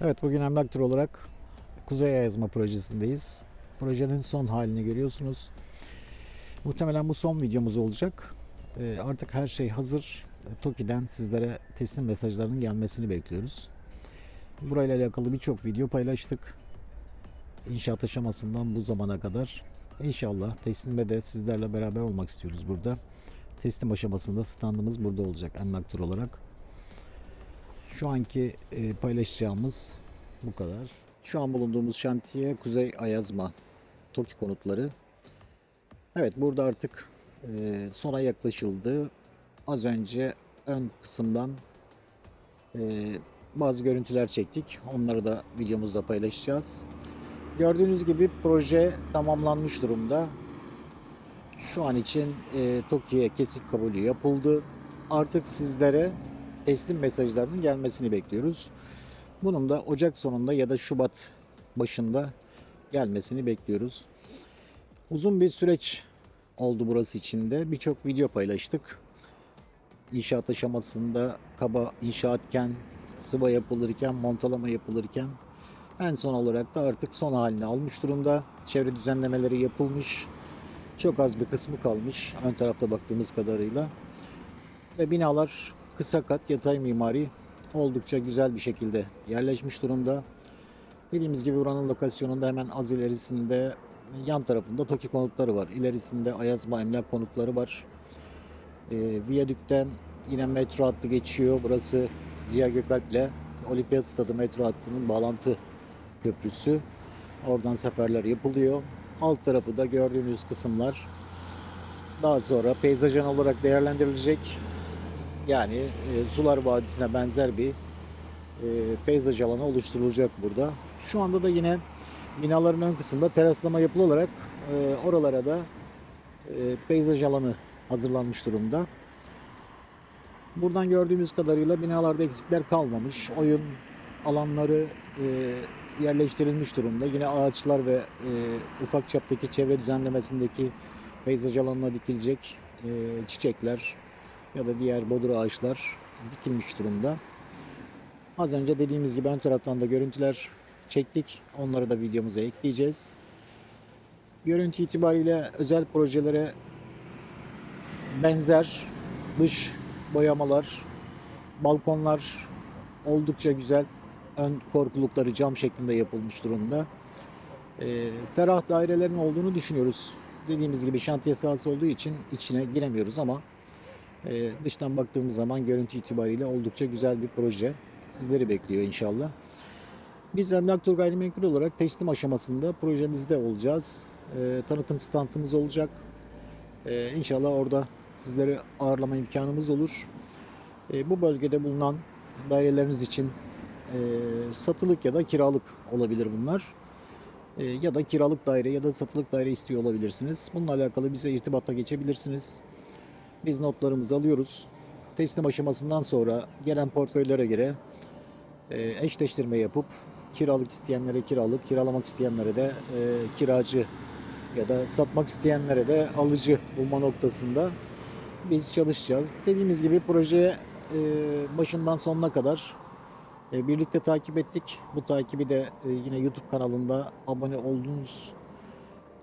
Evet bugün emlaktör olarak Kuzey Ayazma projesindeyiz. Projenin son halini görüyorsunuz. Muhtemelen bu son videomuz olacak. Ee, artık her şey hazır. TOKİ'den sizlere teslim mesajlarının gelmesini bekliyoruz. Burayla alakalı birçok video paylaştık. İnşaat aşamasından bu zamana kadar. İnşallah teslimde de sizlerle beraber olmak istiyoruz burada. Teslim aşamasında standımız burada olacak emlaktör olarak. Şu anki e, paylaşacağımız bu kadar. Şu an bulunduğumuz şantiye Kuzey Ayazma TOKİ konutları. Evet burada artık e, sona yaklaşıldı. Az önce ön kısımdan e, bazı görüntüler çektik. Onları da videomuzda paylaşacağız. Gördüğünüz gibi proje tamamlanmış durumda. Şu an için e, TOKİ'ye kesik kabulü yapıldı. Artık sizlere teslim mesajlarının gelmesini bekliyoruz. Bunun da Ocak sonunda ya da Şubat başında gelmesini bekliyoruz. Uzun bir süreç oldu burası içinde. Birçok video paylaştık. İnşaat aşamasında kaba inşaatken, sıva yapılırken, montalama yapılırken en son olarak da artık son halini almış durumda. Çevre düzenlemeleri yapılmış. Çok az bir kısmı kalmış ön tarafta baktığımız kadarıyla. Ve binalar kısa kat yatay mimari oldukça güzel bir şekilde yerleşmiş durumda. Dediğimiz gibi buranın lokasyonunda hemen az ilerisinde yan tarafında TOKİ konutları var. İlerisinde Ayazma Emlak konutları var. E, Viyadük'ten yine metro hattı geçiyor. Burası Ziya Gökalp ile Olimpiyat Stadı metro hattının bağlantı köprüsü. Oradan seferler yapılıyor. Alt tarafı da gördüğünüz kısımlar daha sonra peyzajan olarak değerlendirilecek. Yani e, Sular Vadisi'ne benzer bir e, peyzaj alanı oluşturulacak burada. Şu anda da yine binaların ön kısmında teraslama yapılarak e, oralara da e, peyzaj alanı hazırlanmış durumda. Buradan gördüğümüz kadarıyla binalarda eksikler kalmamış. Oyun alanları e, yerleştirilmiş durumda. Yine ağaçlar ve e, ufak çaptaki çevre düzenlemesindeki peyzaj alanına dikilecek e, çiçekler ya da diğer bodur ağaçlar dikilmiş durumda. Az önce dediğimiz gibi ön taraftan da görüntüler çektik. Onları da videomuza ekleyeceğiz. Görüntü itibariyle özel projelere benzer dış boyamalar, balkonlar oldukça güzel. Ön korkulukları cam şeklinde yapılmış durumda. E, ferah dairelerin olduğunu düşünüyoruz. Dediğimiz gibi şantiye sahası olduğu için içine giremiyoruz ama e, dıştan baktığımız zaman görüntü itibariyle oldukça güzel bir proje. Sizleri bekliyor inşallah. Biz Emlak Tur Gayrimenkul olarak teslim aşamasında projemizde olacağız. E, tanıtım standımız olacak. E, inşallah orada sizleri ağırlama imkanımız olur. Bu bölgede bulunan daireleriniz için e, satılık ya da kiralık olabilir bunlar. Ya da kiralık daire ya da satılık daire istiyor olabilirsiniz. Bununla alakalı bize irtibata geçebilirsiniz. Biz notlarımızı alıyoruz. Teslim aşamasından sonra gelen portföylere göre e, eşleştirme yapıp kiralık isteyenlere kiralık, kiralamak isteyenlere de e, kiracı ya da satmak isteyenlere de alıcı bulma noktasında biz çalışacağız. Dediğimiz gibi projeye başından sonuna kadar e, birlikte takip ettik. Bu takibi de yine YouTube kanalında abone olduğunuz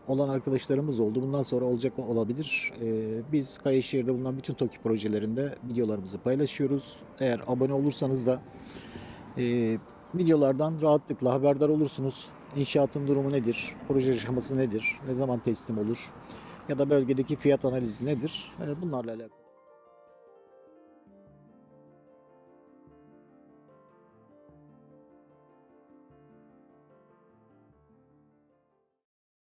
olan arkadaşlarımız oldu. Bundan sonra olacak olabilir. E, biz Kayaşehir'de bulunan bütün TOKİ projelerinde videolarımızı paylaşıyoruz. Eğer abone olursanız da e, videolardan rahatlıkla haberdar olursunuz. İnşaatın durumu nedir? Proje aşaması nedir? Ne zaman teslim olur? Ya da bölgedeki fiyat analizi nedir? E, bunlarla alakalı.